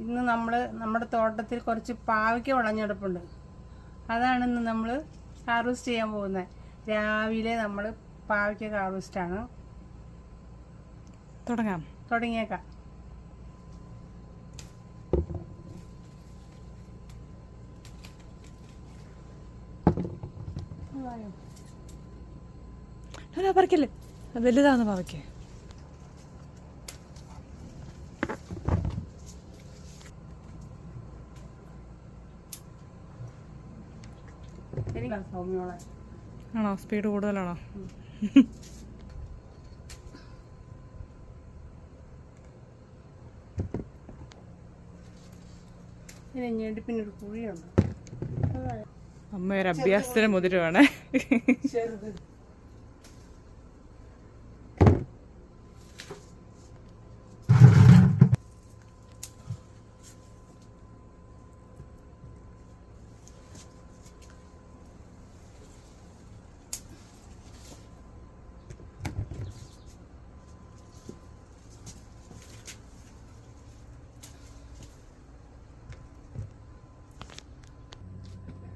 ഇന്ന് നമ്മൾ നമ്മുടെ തോട്ടത്തിൽ കുറച്ച് പാവയ്ക്ക വിളഞ്ഞെടുപ്പുണ്ട്. അതാണ് ഇന്ന് നമ്മൾ ഹാർവെസ്റ്റ് ചെയ്യാൻ പോകുന്നത് രാവിലെ നമ്മൾ പാവയ്ക്ക ഹാർവെസ്റ്റാണ് തുടങ്ങാം. തുടങ്ങിയേക്കാം. പറിക്കല്ലേ? വലുതാന്ന് പാവയ്ക്ക്. ആണോ? സ്പീഡ് കൂടുതലാണോ? ഇതിന് ഞെടുപ്പിന് ഒരു കുഴിയുണ്ട്. അമ്മ ഒരു അഭ്യാസത്തിന് മുതിരുവാണ്.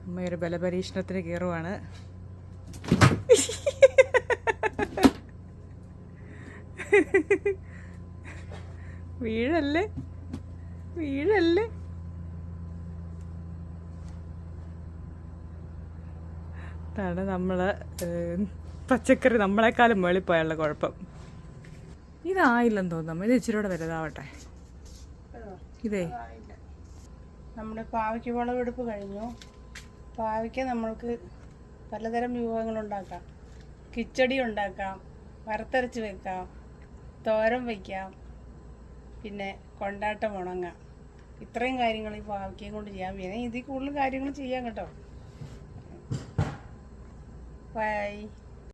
ചെറുത് അമ്മ ഒരു ബലപരീക്ഷണത്തിന് കയറുവാണ്. വീഴല്ലേ? വീഴല്ലേ? അതാണ് നമ്മൾ ഏഹ്, പച്ചക്കറി നമ്മളെക്കാളും മുകളിൽ പോയുള്ള കുഴപ്പം. ഇതായില്ലെന്ന് തോന്നുന്നു ഇത് ഇച്ചിരി കൂടെ വലുതാവട്ടെ. ഇതേ. നമ്മുടെ പാവയ്ക്ക് വിളവെടുപ്പ് കഴിഞ്ഞു. പാവയ്ക്ക നമ്മൾക്ക് പലതരം വിഭവങ്ങൾ ഉണ്ടാക്കാം കിച്ചടി ഉണ്ടാക്കാം വറുത്തരച്ച് വെക്കാം തോരൻ വയ്ക്കാം പിന്നെ കൊണ്ടാട്ടം ഉണങ്ങാം. ഇത്രയും കാര്യങ്ങൾ ഈ പാവയ്ക്കയും കൊണ്ട് ചെയ്യാം. പിന്നെ ഇതിൽ കൂടുതൽ കാര്യങ്ങൾ ചെയ്യാം കേട്ടോ. ബൈ